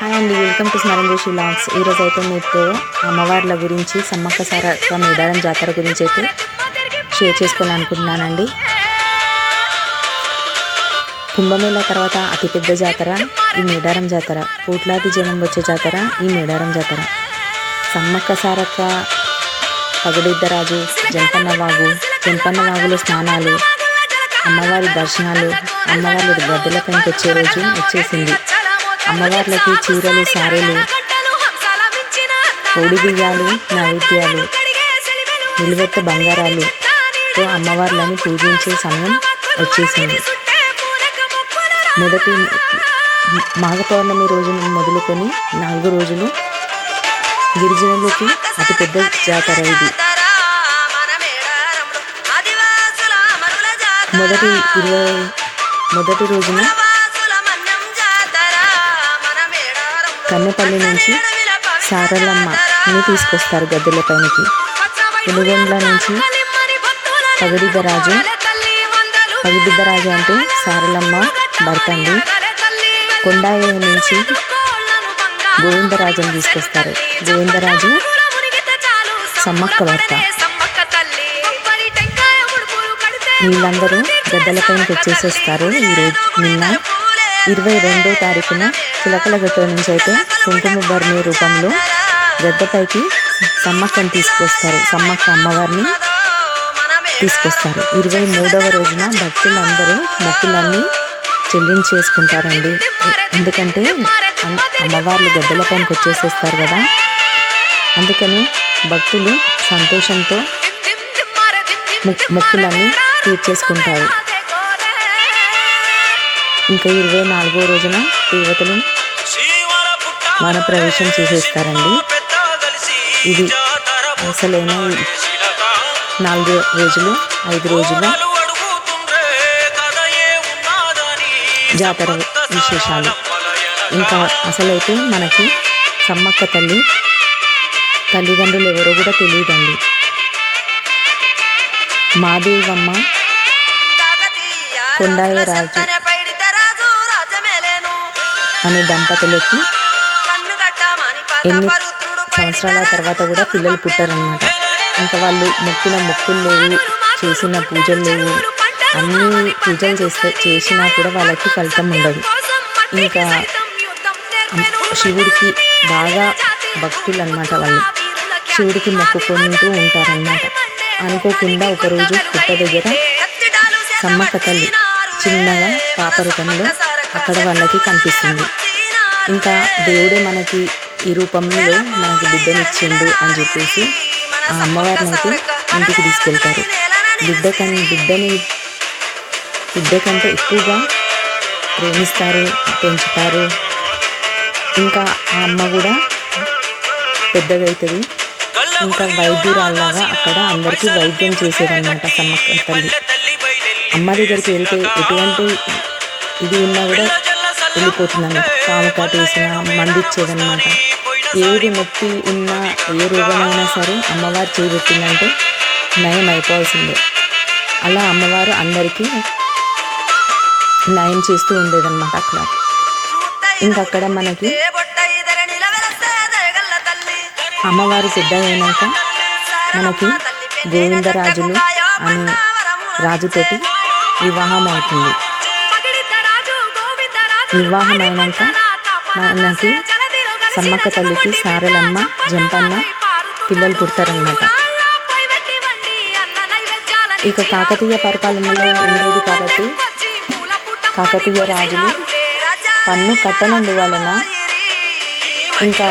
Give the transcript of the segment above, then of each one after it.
Hi అండి welcome to Smaran Joshi blogs ఈరోజు అయితే మీతో అమ్మవార్ల గురించి సమ్మక్క సారక్క మేడారం జాతర గురించి అయితే షేర్ చేసుకోవాలనుకుంటున్నానండి. కుంభమేళ తర్వాత అతిపెద్ద జాతర ఈ మేడారం జాతర కోట్లాది జనం వచ్చే జాతర ఈ మేడారం జాతర. సమ్మక్క సారక్క పగడిద్దరాజు జంపన్న వాగు జంపన్న వాగులో స్నానాలు అమ్మవారి దర్శనాలు అమ్మవారి గద్దెలపైకి వచ్చే రోజు వచ్చేసింది. అమ్మవార్లకి చీరలు సారెలు కోడి బియ్యాలు నైవేద్యాలు నిలువెత్త బంగారాలు. తో అమ్మవార్లని పూజించే సమయం వచ్చేసింది. మొదటి మాఘ పౌర్ణమి రోజున మొదలుకొని నాలుగు రోజులు గిరిజనులకి అతిపెద్ద జాతర ఇది. మొదటి ఇరవై మొదటి రోజున కన్నెపల్లి నుంచి సారలమ్మని తీసుకొస్తారు గద్దెల పైనకి. వెలుగొండ్ల నుంచి పగిడిద్దరాజు పగిడిద్దరాజు అంటే సారలమ్మ భర్త అండి కొండాయి నుంచి గోవిందరాజుని తీసుకొస్తారు. గోవిందరాజు సమ్మక్క భర్త. వీళ్ళందరూ గద్దెలపైనకి వచ్చేసేస్తారు. ఈరోజు నిన్న ఇరవై రెండో తారీఖున చిలకల గట్ట నుంచి అయితే కుంకుమ భరణి రూపంలో గద్దపైకి సమ్మక్కని తీసుకొస్తారు. సమ్మక్క అమ్మవారిని తీసుకొస్తారు. ఇరవై మూడవ రోజున భక్తులందరూ మొక్కులన్నీ చెల్లించేసుకుంటారండి. ఎందుకంటే అమ్మవార్లు గద్దెల పైనకి వచ్చేసేస్తారు కదా. అందుకని భక్తులు సంతోషంతో మొక్కులన్నీ తీర్చేసుకుంటారు. ఇంకా ఇరవై నాలుగో రోజున దేవతలు మన ప్రవేశం చేసేస్తారండి. ఇది అసలైన నాలుగు రోజులు ఐదు రోజులు జాతర విశేషాలు. ఇంకా అసలైతే మనకి సమ్మక్క తల్లి తల్లిదండ్రులు ఎవరో కూడా తెలియదండి. మాదేవమ్మ కొండాయ రాజు అనే దంపతులకి ఎన్ని సంవత్సరాల తర్వాత కూడా పిల్లలు పుట్టారనమాట ఇంకా వాళ్ళు మొక్కిన మొక్కులు లేవు చేసిన పూజలు లేవు. అన్ని పూజలు చేస్తే చేసినా కూడా వాళ్ళకి ఫలితం ఉండదు. ఇంకా శివుడికి బాగా భక్తులు అనమాట వాళ్ళు. శివుడికి మొక్కుకుంటూ ఉంటారన్నమాట. అనుకోకుండా ఒకరోజు పుట్ట దగ్గర సమ్మక్క తల్లి చిన్నగా పాపరూపంలో అక్కడ వాళ్ళకి కనిపిస్తుంది. ఇంకా దేవుడే మనకి ఈ రూపంలో మనకి బిడ్డనిచ్చిండు అని చెప్పేసి ఆ అమ్మవారిని అయితే ఇంటికి తీసుకెళ్తారు. బిడ్డ కన్ బిడ్డని బిడ్డ కంటే ఎక్కువగా ప్రేమిస్తారు పెంచుతారు. ఇంకా ఆ అమ్మ కూడా పెద్దదవుతుంది ఇంకా వైద్యురాల్లాగా అక్కడ అందరికీ వైద్యం చేసేదన్నమాట సమ్మక్క తల్లి. అమ్మ దగ్గరికి వెళ్తే ఎటువంటి ఇది ఉన్నా కూడా వెళ్ళిపోతుందన్నమాట. పాము కాటేసిన మంది ఇచ్చేదన్నమాట ఏది నొప్పి ఉన్నా ఏ రోగమైనా సరే అమ్మవారు చేయబెట్టిందంటే నయం అయిపోవాల్సిందే. అలా అమ్మవారు అందరికీ నయం చేస్తూ ఉండేదన్నమాట అక్కడ. ఇంకక్కడ మనకి అమ్మవారు పెద్ద అయినాక మనకి గోవిందరాజులు అనే రాజుతోటి వివాహం అవుతుంది. వివాహం అయినాక మనకి సమ్మక్క తల్లికి సారలమ్మ జంపన్న పిల్లలు పుడతారనమాట ఇక కాకతీయ పరిపాలనలో ఉండేది కాబట్టి కాకతీయ రాజులు పన్ను కట్టనందువలన ఇంకా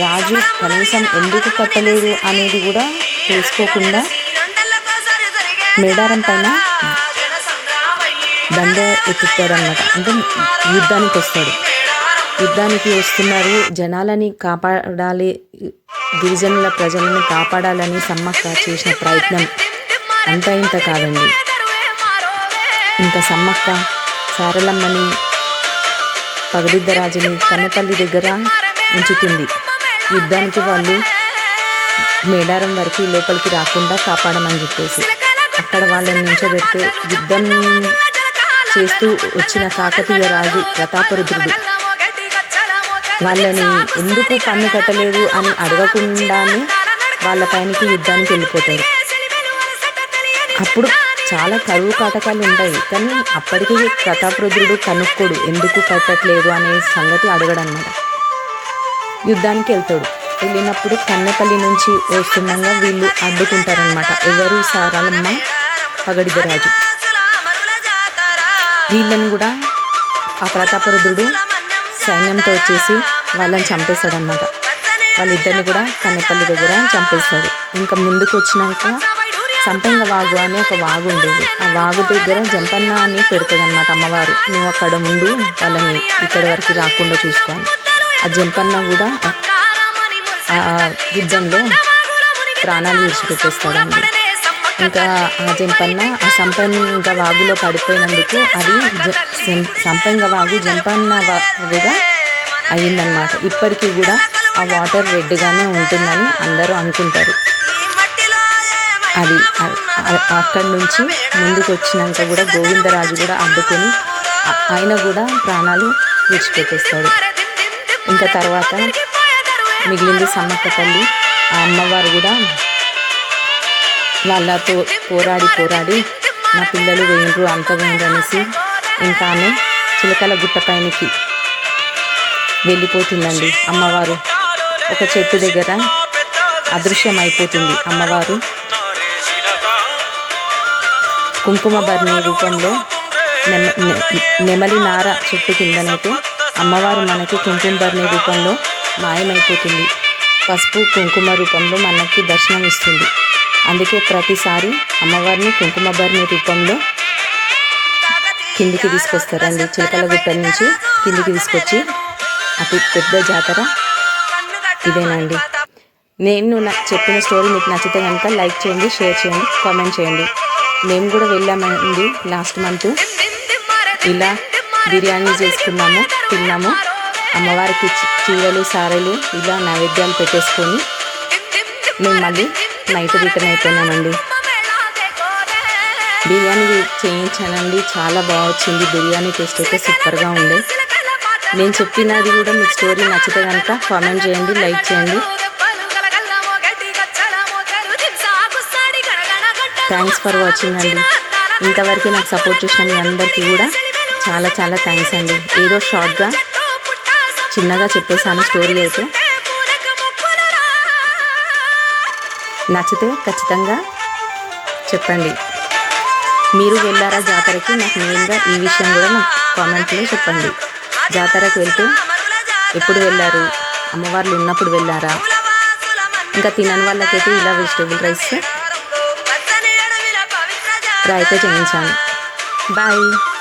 రాజు కనీసం ఎందుకు కట్టలేదు అనేది కూడా తెలుసుకోకుండా మేడారం పైన దండ ఎత్తుతాడు అనమాట అంటే యుద్ధానికి వస్తాడు. యుద్ధానికి వస్తున్నారు. జనాలని కాపాడాలి. గిరిజనుల ప్రజలను కాపాడాలని సమ్మక్క చేసిన ప్రయత్నం. అంత ఇంత కాదండి. ఇంకా సమ్మక్క సారలమ్మని పగడిద్దరాజుని కన్నతల్లి దగ్గర ఉంచుతుంది. యుద్ధానికి వాళ్ళు మేడారం వరకు లోపలికి రాకుండా కాపాడమని చెప్పేసి. అక్కడ వాళ్ళని నించోబెడితే యుద్ధం చేస్తూ వచ్చిన కాకతీయ రాజు ప్రతాపరుద్రుడు. వాళ్ళని ఎందుకు పన్ను కట్టలేదు అని అడగకుండానే వాళ్ళ పైనకి యుద్ధానికి వెళ్ళిపోతారు. అప్పుడు చాలా కరువు కాటకాలు ఉంటాయి కానీ అప్పటికి ప్రతాపరుద్రుడు కనుక్కోడు ఎందుకు కట్టట్లేదు అనే సంగతి అడగడన్నమాట. యుద్ధానికి వెళ్తాడు. వెళ్ళినప్పుడు కన్నెపల్లి నుంచి వస్తుండగా వీళ్ళు అడ్డుకుంటారనమాట ఎవరు సారాలమ్మ పగడిదరాజు వీళ్ళని కూడా ఆ ప్రతాపరుద్రుడు సైన్యంతో వచ్చేసి వాళ్ళని చంపేస్తాడనమాట వాళ్ళిద్దరిని కూడా కన్నెపల్లి దగ్గర చంపేస్తాడు. ఇంకా ముందుకు వచ్చినాక సంపంగ వాగు అని ఒక వాగు ఉండేది. ఆ వాగు దగ్గర జంపన్న అని పెడుతుంది అనమాట అమ్మవారు. నువ్వు అక్కడ ముందు వాళ్ళని ఇక్కడి వరకు రాకుండా చూసుకోవాలి ఆ జంపన్న కూడా ఆ యుద్ధంలో ప్రాణాలు విడిచిపెట్టేస్తాడండి ఇంకా ఆ జంపన్న ఆ సంపంగ వాగులో పడిపోయినందుకు అది సంపంగ వాగు జంపన్న వాగుగా అయిందనమాట ఇప్పటికీ కూడా ఆ వాటర్ రెడ్గానే ఉంటుందని అందరూ అనుకుంటారు. అది అక్కడి నుంచి ముందుకు వచ్చినాక కూడా గోవిందరాజు కూడా అడ్డుకొని ఆయన కూడా ప్రాణాలు విడిచిపెట్టేస్తాడు. ఇంకా తర్వాత మిగిలింది సమ్మక్క తల్లి ఆ అమ్మవారు కూడా వాళ్ళతో పోరాడి పోరాడి నా పిల్లలు వేయండ్రు అంత వేయండ్రు అనేసి ఇంకా ఆమె చిలకల గుట్ట పైనకి వెళ్ళిపోతుందండి అమ్మవారు. ఒక చెట్టు దగ్గర అదృశ్యం అయిపోతుంది అమ్మవారు. కుంకుమ బర్ణి రూపంలో నెమలి నార చెట్టు కిందనైతే అమ్మవారు మనకి కుంకుమ బర్ణి రూపంలో మాయమైపోతుంది. పసుపు కుంకుమ రూపంలో మనకి దర్శనం ఇస్తుంది అందుకే ప్రతిసారి అమ్మవారిని కుంకుమ భరణి రూపంలో కిందికి తీసుకొస్తారండి. చిలకల గుట్ట నుంచి కిందికి తీసుకొచ్చి అతి పెద్ద జాతర ఇదేనండి. నేను నా చెప్పిన స్టోరీ మీకు నచ్చితే కనుక లైక్ చేయండి షేర్ చేయండి కామెంట్ చేయండి. మేము కూడా వెళ్ళామండి లాస్ట్ మంత్. ఇలా బిర్యానీ చేసుకున్నాము తిన్నాము. అమ్మవారికి చీరలు సారెలు ఇలా నైవేద్యాలు పెట్టేసుకొని మేము మళ్ళీ నైట్ రిటర్న్ అయిపోయినామండి. బిర్యానీ చేయించానండి. చాలా బాగా వచ్చింది బిర్యానీ టేస్ట్ అయితే సూపర్గా ఉంది. నేను చెప్పినది కూడా మీకు స్టోరీ నచ్చితే కనుక కామెంట్ చేయండి లైక్ చేయండి. థ్యాంక్స్ ఫర్ వాచింగ్ అండి. ఇంతవరకు నాకు సపోర్ట్ చేసిన మీ అందరికీ కూడా చాలా చాలా థ్యాంక్స్ అండి. ఏదో షార్ట్గా చిన్నగా చెప్పేసాను స్టోరీ అయితే. నచ్చితే ఖచ్చితంగా చెప్పండి. మీరు వెళ్ళారా జాతరకి? నాకు మెయిన్గా ఈ విషయం కూడా నాకు కామెంట్లో చెప్పండి. జాతరకు వెళ్తే ఎప్పుడు వెళ్ళారు? అమ్మవార్లు ఉన్నప్పుడు వెళ్ళారా? ఇంకా తినని వాళ్ళకైతే ఇలా వెజిటేబుల్ రైస్ ఫ్రై అయితే చేయించాను. బాయ్.